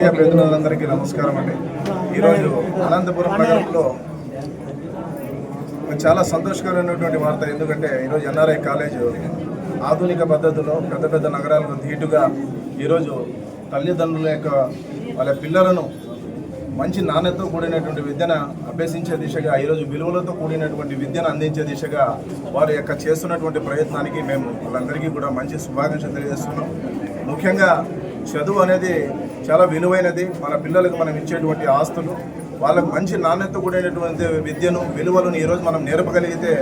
ప్రతినిధులందరికీ నమస్కారం అండి. ఈరోజు అనంతపురం నగరంలో చాలా సంతోషకరమైనటువంటి వార్త ఎందుకంటే ఈరోజు ఎన్ఆర్ఐ కాలేజ్ ఆధునిక పద్ధతిలో పెద్ద పెద్ద నగరాలకు ధీటుగా ఈరోజు తల్లిదండ్రుల యొక్క వాళ్ళ పిల్లలను మంచి నాణ్యతతో కూడినటువంటి విద్యను అభ్యసించే దిశగా ఈరోజు విలువలతో కూడినటువంటి విద్యను అందించే దిశగా వారి యొక్క చేస్తున్నటువంటి ప్రయత్నానికి మేము వాళ్ళందరికీ కూడా మంచి శుభాకాంక్షలు తెలియజేస్తున్నాం. ముఖ్యంగా చదువు అనేది చాలా విలువైనది. మన పిల్లలకు మనం ఇచ్చేటువంటి ఆస్తులు. వాళ్ళకు మంచి నాణ్యత కూడినటువంటి విద్యను విలువలను ఈరోజు మనం నేర్పగలిగితే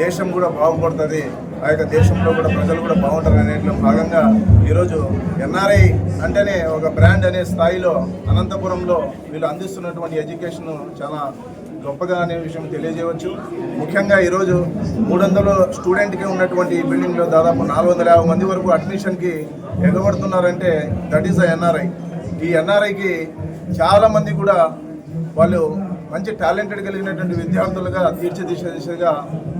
దేశం కూడా బాగుపడుతుంది. ఆ యొక్క దేశంలో కూడా ప్రజలు కూడా బాగుంటారు అనేట్లో భాగంగా ఈరోజు ఎన్ఆర్ఐ అంటేనే ఒక బ్రాండ్ అనే స్థాయిలో అనంతపురంలో వీళ్ళు అందిస్తున్నటువంటి ఎడ్యుకేషన్ చాలా గొప్పగా అనే విషయం తెలియజేయవచ్చు. ముఖ్యంగా ఈరోజు మూడు వందల స్టూడెంట్కి ఉన్నటువంటి ఈ బిల్డింగ్లో దాదాపు నాలుగు వందల యాభై మంది వరకు అడ్మిషన్కి ఎగబడుతున్నారంటే దట్ ఈస్ ద ఎన్ఆర్ఐ. ఈ ఎన్ఆర్ఐకి చాలామంది కూడా వాళ్ళు మంచి టాలెంటెడ్ కలిగినటువంటి విద్యార్థులుగా తీర్చిదిశ దిశగా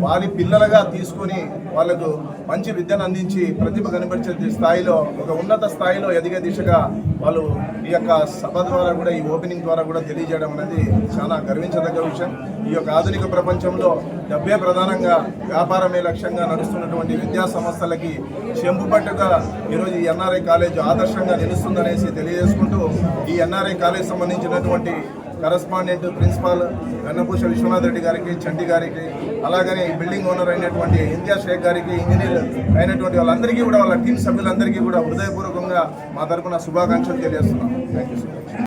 వారి పిల్లలుగా తీసుకొని వాళ్ళకు మంచి విద్యను అందించి ప్రతిభ కనబరిచే స్థాయిలో ఒక ఉన్నత స్థాయిలో ఎదిగే దిశగా వాళ్ళు ఈ యొక్క సభ ద్వారా కూడా ఈ ఓపెనింగ్ ద్వారా కూడా తెలియజేయడం అనేది చాలా గర్వించదగ్గ విషయం. ఈ యొక్క ఆధునిక ప్రపంచంలో డబ్బే ప్రధానంగా వ్యాపారమే లక్ష్యంగా నడుస్తున్నటువంటి విద్యా సంస్థలకి చెంపుపట్టుగా ఈరోజు ఈ ఎన్ఆర్ఐ కాలేజ్ ఆదర్శంగా నిలుస్తుందనేసి తెలియజేసుకుంటూ ఈ ఎన్ఆర్ఐ కాలేజ్ సంబంధించినటువంటి కరస్పాండెంట్ ప్రిన్సిపాల్ వెన్నభూషణ్ విశ్వనాథ్ రెడ్డి గారికి చండి గారికి అలాగనే ఈ బిల్డింగ్ ఓనర్ అయినటువంటి ఇంతియాజ్ షేక్ గారికి ఇంజనీర్ అయినటువంటి వాళ్ళందరికీ కూడా వాళ్ళ టీం సభ్యులందరికీ కూడా హృదయపూర్వకంగా మా తరపున శుభాకాంక్షలు తెలియజేస్తున్నాం థ్యాంక్ యూ